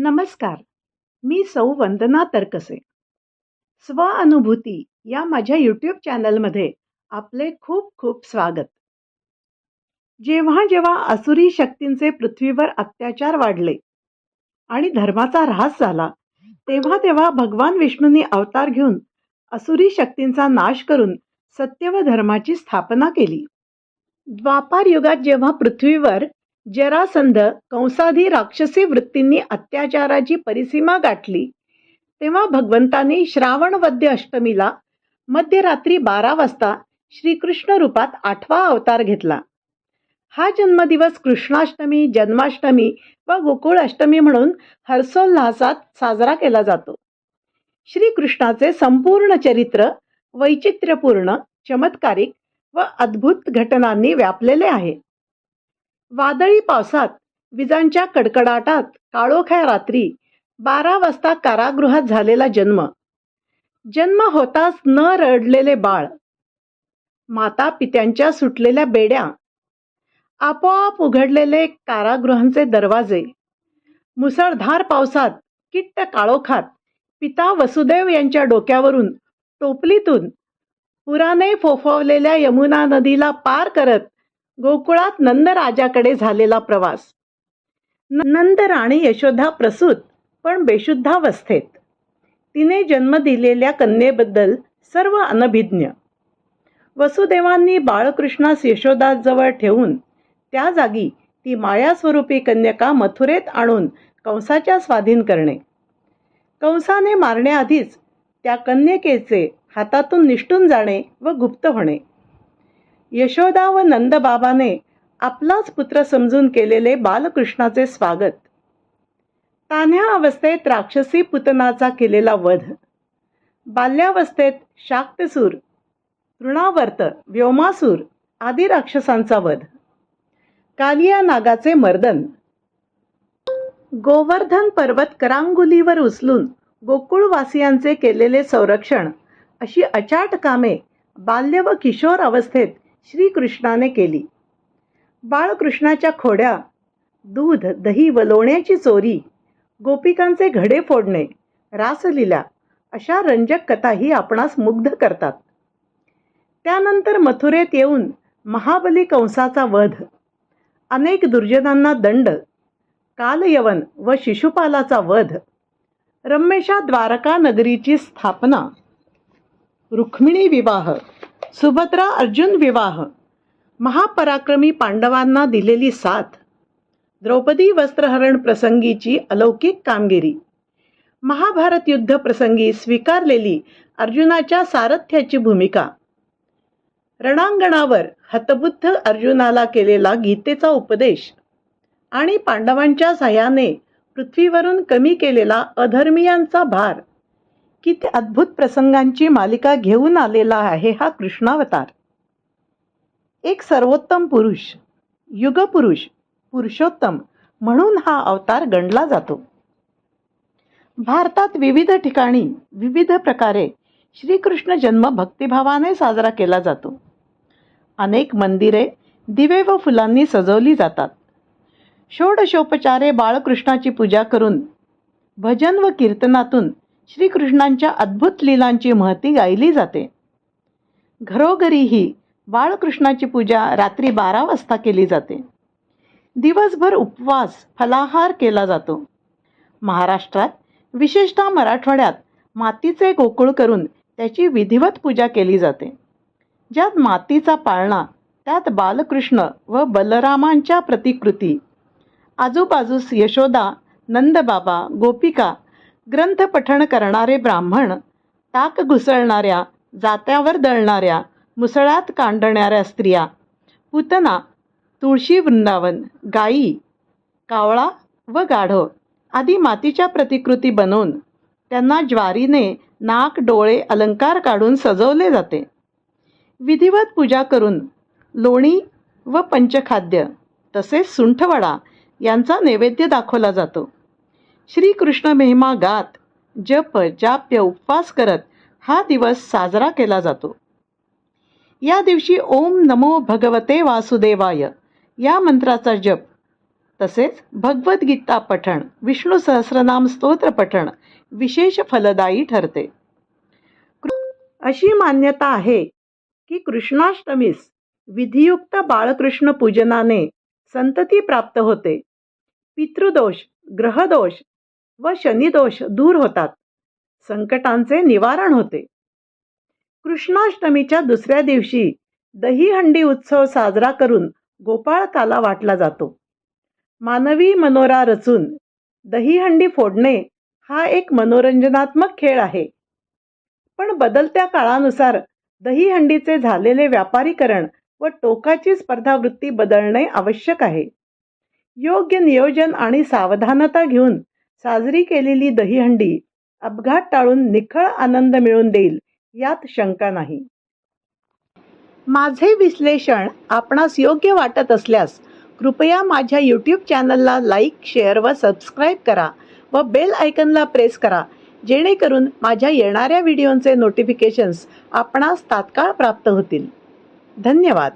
नमस्कार. मी सौ वंदना तरकसे. स्वअनुभूती या माझ्या यूट्यूब चॅनलमध्ये आपले खूप खूप स्वागत. जेव्हा जेव्हा असुरी शक्तींचे पृथ्वीवर अत्याचार वाढले आणि धर्माचा ऱ्हास झाला तेव्हा तेव्हा भगवान विष्णूंनी अवतार घेऊन असुरी शक्तींचा नाश करून सत्य व धर्माची स्थापना केली. द्वापार युगात जेव्हा पृथ्वीवर जरासंध कंसाधी राक्षसी वृत्तींनी अत्याचाराची परिसीमा गाठली. तेव्हा भगवंतांनी श्रावणवद्य अष्टमीला मध्यरात्री बारा वाजता श्रीकृष्ण रूपात आठवा अवतार घेतला. हा जन्मदिवस कृष्णाष्टमी जन्माष्टमी व गोकुळाष्टमी म्हणून हर्षोल्हासात साजरा केला जातो. श्रीकृष्णाचे संपूर्ण चरित्र वैचित्र्यपूर्ण चमत्कारिक व अद्भुत घटनांनी व्यापलेले आहे. वादळी पावसात विजांच्या कडकडाटात काळोख्या रात्री बारा वाजता कारागृहात झालेला जन्म. जन्म होताच न रडलेले बाळ. माता पित्यांच्या सुटलेल्या बेड्या. आपोआप उघडलेले कारागृहांचे दरवाजे. मुसळधार पावसात किट्ट काळोखात पिता वसुदेव यांच्या डोक्यावरून टोपलीतून पुराने फोफावलेल्या यमुना नदीला पार करत गोकुळात नंदराजाकडे झालेला प्रवास. नंद राणी यशोधा प्रसूत पण बेशुद्धावस्थेत. तिने जन्म दिलेल्या कन्येबद्दल सर्व अनभिज्ञ. वसुदेवांनी बाळकृष्णास यशोदाजवळ ठेवून त्या जागी ती मायास्वरूपी कन्यका मथुरेत आणून कंसाच्या स्वाधीन करणे. कंसाने मारण्याआधीच त्या कन्यकेचे हातातून निष्ठून जाणे व गुप्त होणे. यशोदा व नंदबाबाने आपलाच पुत्र समजून केलेले बालकृष्णाचे स्वागत. तान्ह्या अवस्थेत राक्षसी पुतनाचा केलेला वध. बाल्यावस्थेत शाक्तसूर तृणावर्त व्योमासूर आदी राक्षसांचा वध. कालिया नागाचे मर्दन. गोवर्धन पर्वत करांगुलीवर उचलून गोकुळवासियांचे केलेले संरक्षण अशी अचाट कामे बाल्य व किशोर अवस्थेत श्रीकृष्णाने केली. बाळकृष्णाच्या खोड्या दूध दही व लोण्याची चोरी गोपिकांचे घडे फोडणे रासलीला अशा रंजक कथाही आपणास मुग्ध करतात. त्यानंतर मथुरेत येऊन महाबली कंसाचा वध अनेक दुर्जनांना दंड कालयवन व शिशुपालाचा वध रम्मेशा द्वारका नगरीची स्थापना रुक्मिणी विवाह सुभद्रा अर्जुन विवाह. महापराक्रमी पांडवांना दिलेली साथ. द्रौपदी वस्त्रहरण प्रसंगीची अलौकिक कामगिरी. महाभारत युद्ध प्रसंगी स्वीकारलेली अर्जुनाच्या सारथ्याची भूमिका. रणांगणावर हतबुद्ध अर्जुनाला केलेला गीतेचा उपदेश आणि पांडवांच्या सहाय्याने पृथ्वीवरून कमी केलेला अधर्मियांचा भार किती अद्भुत प्रसंगांची मालिका घेऊन आलेला आहे हा कृष्णावतार. एक सर्वोत्तम पुरुष युगपुरुष पुरुषोत्तम म्हणून हा अवतार गणला जातो. भारतात विविध ठिकाणी विविध प्रकारे श्रीकृष्ण जन्म भक्तिभावाने साजरा केला जातो. अनेक मंदिरे दिवे व फुलांनी सजवली जातात. षोडशोपचारे बाळकृष्णाची पूजा करून भजन व कीर्तनातून श्रीकृष्णांच्या अद्भुत लीलांची महती गायली जाते. घरोघरीही बाळकृष्णाची पूजा रात्री बारा वाजता केली जाते. दिवसभर उपवास फलाहार केला जातो. महाराष्ट्रात विशेषतः मराठवाड्यात मातीचे गोकुळ करून त्याची विधिवत पूजा केली जाते. ज्यात मातीचा पाळणा त्यात बालकृष्ण व बलरामांच्या प्रतिकृती. आजूबाजूस यशोदा नंदबाबा गोपिका ग्रंथ पठण करणारे ब्राह्मण ताक घुसळणाऱ्या जात्यावर दळणाऱ्या मुसळात कांडणाऱ्या स्त्रिया पुतना तुळशी वृंदावन गायी कावळा व गाढव आदी मातीच्या प्रतिकृती बनवून त्यांना ज्वारीने नाक डोळे अलंकार काढून सजवले जाते. विधिवत पूजा करून लोणी व पंचखाद्य तसेच सुंठवडा यांचा नैवेद्य दाखवला जातो. श्रीकृष्ण महिमा गात जप जाप्य उपवास करत हा दिवस साजरा केला जातो. या दिवशी ओम नमो भगवते वासुदेवाय या मंत्राचा जप तसेच भगवद्गीता पठण विष्णू सहस्रनाम स्तोत्र पठण विशेष फलदायी ठरते. कृ- अशी मान्यता आहे की कृष्णाष्टमीस विधियुक्त बाळकृष्ण पूजनाने संतती प्राप्त होते. पितृदोष ग्रहदोष व शनिदोष दूर होतात. संकटांचे निवारण होते. कृष्णाष्टमीच्या दुसऱ्या दिवशी दहीहंडी उत्सव साजरा करून गोपाळकाला वाटला जातो. मानवी मनोरा रचून दहीहंडी फोडणे हा एक मनोरंजनात्मक खेळ आहे. पण बदलत्या काळानुसार दहीहंडीचे झालेले व्यापारीकरण व टोकाची स्पर्धावृत्ती बदलणे आवश्यक आहे. योग्य नियोजन आणि सावधानता घेऊन साजरी केलेली दहीहंडी अपघात टाळून निखळ आनंद मिळवून देईल यात शंका नाही. माझे विश्लेषण आपणास योग्य वाटत असल्यास कृपया माझ्या यूट्यूब चॅनलला लाईक शेअर व सबस्क्राईब करा व बेल आयकनला प्रेस करा जेणेकरून माझ्या येणाऱ्या व्हिडिओंचे नोटिफिकेशन्स आपणास तात्काळ प्राप्त होतील. धन्यवाद.